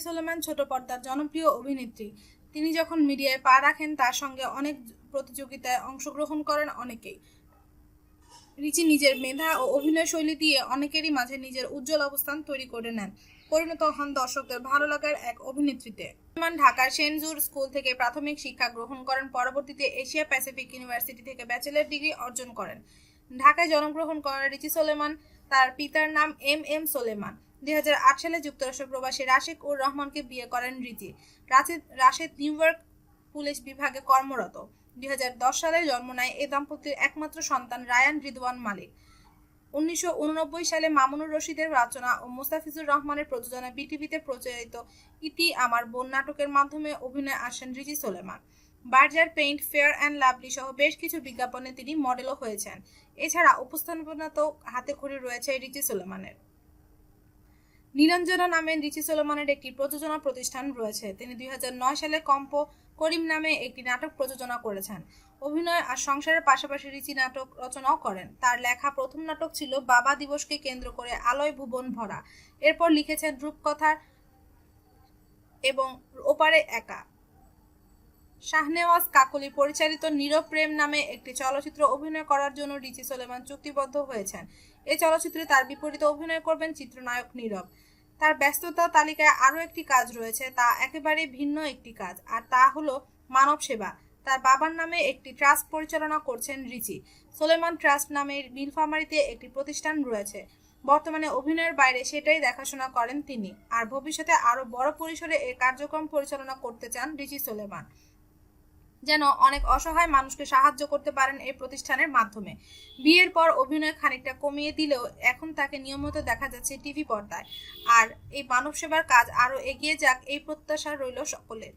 সোলেমান ছোট পর্দার জনপ্রিয় অভিনেত্রী। তিনি যখন মিডিয়ায় পা রাখেন, তার সঙ্গে অনেক প্রতিযোগিতায় অংশগ্রহণ করেন অনেকেই। রিচি নিজের মেধা ও অভিনয় শৈলী দিয়ে অনেকেরই মাঝে নিজের উজ্জ্বল অবস্থান তৈরি করে নেন। পরিণত হন দর্শকদের ভালো লাগার এক অভিনেত্রীতে। সোলেমান ঢাকার সেনজুর স্কুল থেকে প্রাথমিক শিক্ষা গ্রহণ করেন, পরবর্তীতে এশিয়া প্যাসিফিক ইউনিভার্সিটি থেকে ব্যাচেলার ডিগ্রি অর্জন করেন। ঢাকায় জন্মগ্রহণ করা রিচি সোলেমান, তার পিতার নাম এম এম সোলেমান। দুই হাজার আট সালে যুক্তরাষ্ট্র প্রবাসী রাশেক উর রহমানকে বিয়ে করেন Richi Rashid, Rashed New York police বিভাগে কর্মরত। দুই হাজার দশ সালে জন্ম নেয় এ দম্পতির একমাত্র সন্তান রায়ান রিদওয়ান মালিক। উনিশশো উননব্বই সালে মামুনুর রশিদের রচনা ও মুস্তাফিজুর রহমানের প্রযোজনায় বিটিভিতে প্রচারিত ইতি আমার বোন নাটকের মাধ্যমে অভিনয় আসেন Rizi Solaiman. Berger paint, Fair and Lovely সহ বেশ কিছু বিজ্ঞাপনে তিনি মডেলও হয়েছেন। এছাড়া উপস্থাপনাতেও হাতে খড়ি রয়েছে রিজি সোলেমানের। নীলাঞ্জনা নামে রিচি সোলেমানের একটি প্রযোজনা প্রতিষ্ঠান রয়েছে। তিনি দুই হাজার নয় সালে কম্পো করিম নামে একটি নাটক প্রযোজনা করেছেন। অভিনয় আর সংসারের পাশাপাশি রিচি নাটক রচনাও করেন। তার লেখা প্রথম নাটক ছিল বাবা দিবসকে কেন্দ্র করে আলয় ভুবন ভরা। এরপর লিখেছেন রূপকথার এবং ওপারে একা। শাহনেওয়াজ কাকলি পরিচালিত নীরব প্রেম নামে একটি চলচ্চিত্র অভিনয় করার জন্য রিচি সোলেমান চুক্তিবদ্ধ হয়েছেন। এই চলচ্চিত্রে তার বিপরীতে অভিনয় করবেন চিত্রনায়ক নীরব। তার ব্যস্ততা তালিকায় আরও একটি কাজ রয়েছে, তা একেবারে ভিন্ন একটি কাজ, আর তা হলো মানব সেবা। তার বাবার নামে একটি ট্রাস্ট পরিচালনা করছেন রিচি। সোলেমান ট্রাস্ট নামের নীলফামারিতে একটি প্রতিষ্ঠান রয়েছে। বর্তমানে অভিনয়ের বাইরে সেটাই দেখাশোনা করেন তিনি, আর ভবিষ্যতে আরও বড় পরিসরে এর কার্যক্রম পরিচালনা করতে চান রিচি সোলেমান। যেন অনেক অসহায় মানুষকে সাহায্য করতে পারেন এই প্রতিষ্ঠানের মাধ্যমে। বিয়ের পর অভিনয় খানিকটা কমিয়ে দিলেও এখন তাকে নিয়মিত দেখা যাচ্ছে টিভি পর্দায়। আর এই মানব সেবার কাজ আরও এগিয়ে যাক এই প্রত্যাশা রইল সকলের।